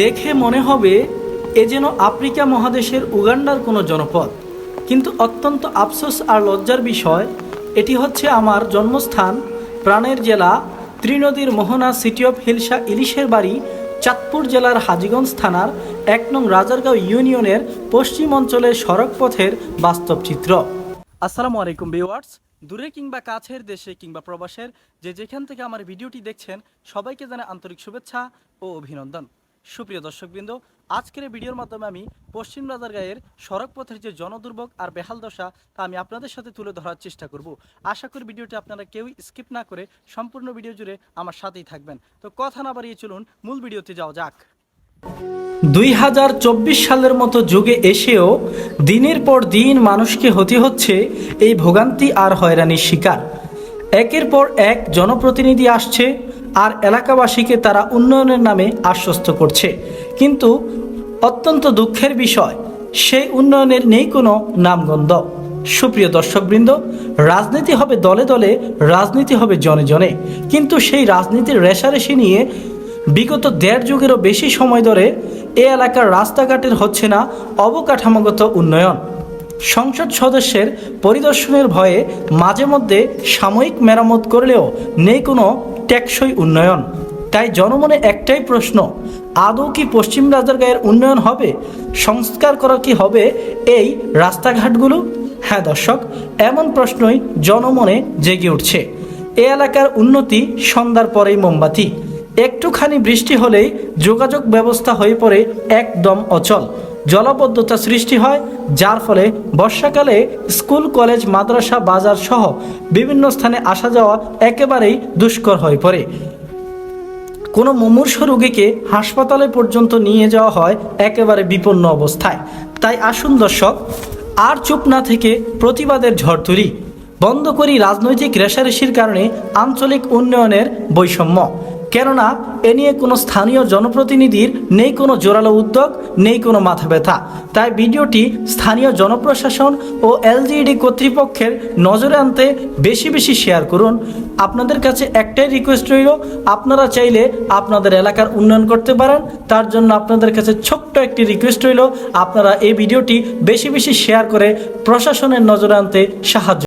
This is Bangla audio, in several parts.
দেখে মনে হবে এ যেন আফ্রিকা মহাদেশের উগান্ডার কোনো জনপদ। কিন্তু অত্যন্ত আফসোস আর লজ্জার বিষয়, এটি হচ্ছে আমার জন্মস্থান প্রাণের জেলা ত্রিনদীর মোহনা সিটি অফ হিলসা ইলিশের বাড়ি চাঁদপুর জেলার হাজীগঞ্জ থানার এক নং রাজারগাঁও ইউনিয়নের পশ্চিম অঞ্চলের সড়ক পথের বাস্তব চিত্র। আসসালামু আলাইকুম ভিউয়ার্স। দূরে কিংবা কাছের দেশে কিংবা প্রবাসের যে যেখান থেকে আমার ভিডিওটি দেখছেন, সবাইকে জানে আন্তরিক শুভেচ্ছা ও অভিনন্দন। সুপ্রিয় দর্শকবৃন্দ, আজকের ভিডিওর মাধ্যমে আমি পশ্চিম রাজারগাঁয়ের সড়ক পথের যে জনদুর্ভোগ আর বেহাল দশা, তা আমি আপনাদের সাথে তুলে ধরার চেষ্টা করব। আশা করি ভিডিওটি আপনারা কেউই স্কিপ না করে সম্পূর্ণ ভিডিও জুড়ে আমার সাথেই থাকবেন। তো কথা না বাড়িয়ে চলুন, মূল ভিডিওতে যাওয়া যাক। দুই হাজার চব্বিশ সালের মতো যুগে এসেও দিনের পর দিন মানুষকে হতে হচ্ছে এই ভোগান্তি আর হয়রানির শিকার। একের পর এক জনপ্রতিনিধি আসছে আর এলাকাবাসীকে তারা উন্নয়নের নামে আশ্বস্ত করছে। কিন্তু অত্যন্ত দুঃখের বিষয়, সেই উন্নয়নের নেই কোনো নামগন্ধ। সুপ্রিয় দর্শকবৃন্দ, রাজনীতি হবে দলে দলে, রাজনীতি হবে জনে জনে। কিন্তু সেই রাজনীতির রেশারেশি নিয়ে বিগত দেড় যুগেরও বেশি সময় ধরে এ এলাকার রাস্তাঘাটের হচ্ছে না অবকাঠামোগত উন্নয়ন। সংসদ সদস্যের পরিদর্শনের ভয়ে মাঝে মধ্যে সাময়িক মেরামত করলেও নেই কোনো টেকসই উন্নয়ন। তাই জনমনে একটাই প্রশ্ন, আদৌ কি পশ্চিম রাজারগাঁয়ের উন্নয়ন হবে? সংস্কার করা কি হবে এই রাস্তাঘাটগুলো? হ্যাঁ দর্শক, এমন প্রশ্নই জনমনে জেগে উঠছে। এ এলাকার উন্নতি সন্ধ্যার পরেই মোমবাতি। একটুখানি বৃষ্টি হলেই যোগাযোগ ব্যবস্থা হয়ে পড়ে একদম অচল। জলাবদ্ধতা সৃষ্টি হয়, যার ফলে বর্ষাকালে স্কুল, কলেজ, মাদ্রাসা, বাজার সহ বিভিন্ন স্থানে আসা যাওয়া একেবারেই দুষ্কর হয়ে পড়ে। কোনো মুমূর্ষ রোগীকে হাসপাতালে পর্যন্ত নিয়ে যাওয়া হয় একেবারে বিপন্ন অবস্থায়। তাই আসুন দর্শক, আর চুপ না থেকে প্রতিবাদের ঝড় তুলি। বন্ধ করি রাজনৈতিক রেশারেশির কারণে আঞ্চলিক উন্নয়নের বৈষম্য। কেননা এ নিয়ে কোনো স্থানীয় জনপ্রতিনিধির নেই কোনো জোরালো উদ্যোগ, নেই কোনো মাথা ব্যথা। তাই ভিডিওটি স্থানীয় জনপ্রশাসন ও এলজিইডি কর্তৃপক্ষের নজরে আনতে বেশি বেশি শেয়ার করুন। আপনাদের কাছে একটাই রিকোয়েস্ট রইল, আপনারা চাইলে আপনাদের এলাকার উন্নয়ন করতে পারেন। তার জন্য আপনাদের কাছে ছোট্ট একটি রিকোয়েস্ট রইল, আপনারা এই ভিডিওটি বেশি বেশি শেয়ার করে প্রশাসনের নজরে আনতে সাহায্য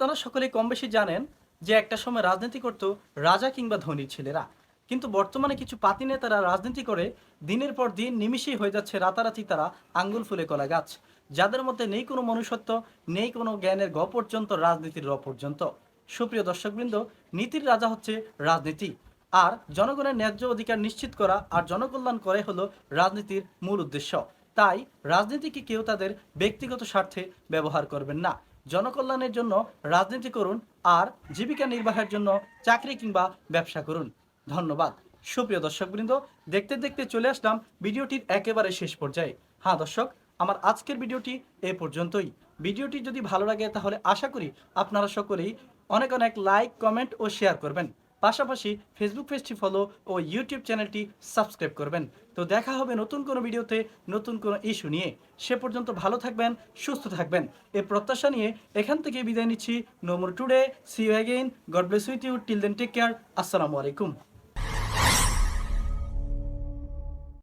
আপনারা সকলেই কম বেশি জানেন যে একটা সময় রাজনীতি করত রাজা কিংবা ধনী ছেলেরা। কিন্তু বর্তমানে কিছু পাতি নেতারা রাজনীতি করে দিনের পর দিন নিমিষেই হয়ে যাচ্ছে রাতারাতি তারা আঙ্গুল ফুলে কলা গাছ। যাদের মধ্যে নেই কোনো মনুষ্যত্ব, নেই কোনো জ্ঞানের গ পর্যন্ত, রাজনীতির র পর্যন্ত। সুপ্রিয় দর্শকবৃন্দ, নীতির রাজা হচ্ছে রাজনীতি। আর জনগণের ন্যায্য অধিকার নিশ্চিত করা আর জনকল্যাণ করে হলো রাজনীতির মূল উদ্দেশ্য। তাই রাজনীতিকে কেউ তাদের ব্যক্তিগত স্বার্থে ব্যবহার করবেন না। জনকল্যাণের জন্য রাজনীতি করুন আর জীবিকা নির্বাহের জন্য চাকরি কিংবা ব্যবসা করুন। ধন্যবাদ। সুপ্রিয় দর্শকবৃন্দ, দেখতে দেখতে চলে আসলাম ভিডিওটির একেবারে শেষ পর্যায়ে। হ্যাঁ দর্শক, আমার আজকের ভিডিওটি এ পর্যন্তই। ভিডিওটি যদি ভালো লাগে তাহলে আশা করি আপনারা সকলেই অনেক অনেক লাইক কমেন্ট ও শেয়ার করবেন। পাশাপাশি ফেসবুক পেজটি ফলো ও ইউটিউব চ্যানেলটি সাবস্ক্রাইব করবেন। তো দেখা হবে নতুন কোনো ভিডিওতে নতুন কোনো ইস্যু নিয়ে। সে পর্যন্ত ভালো থাকবেন, সুস্থ থাকবেন। এ প্রত্যাশা নিয়ে এখান থেকে বিদায় নিচ্ছি। নোমর today see you again God bless with you till then take care আসসালামু আলাইকুম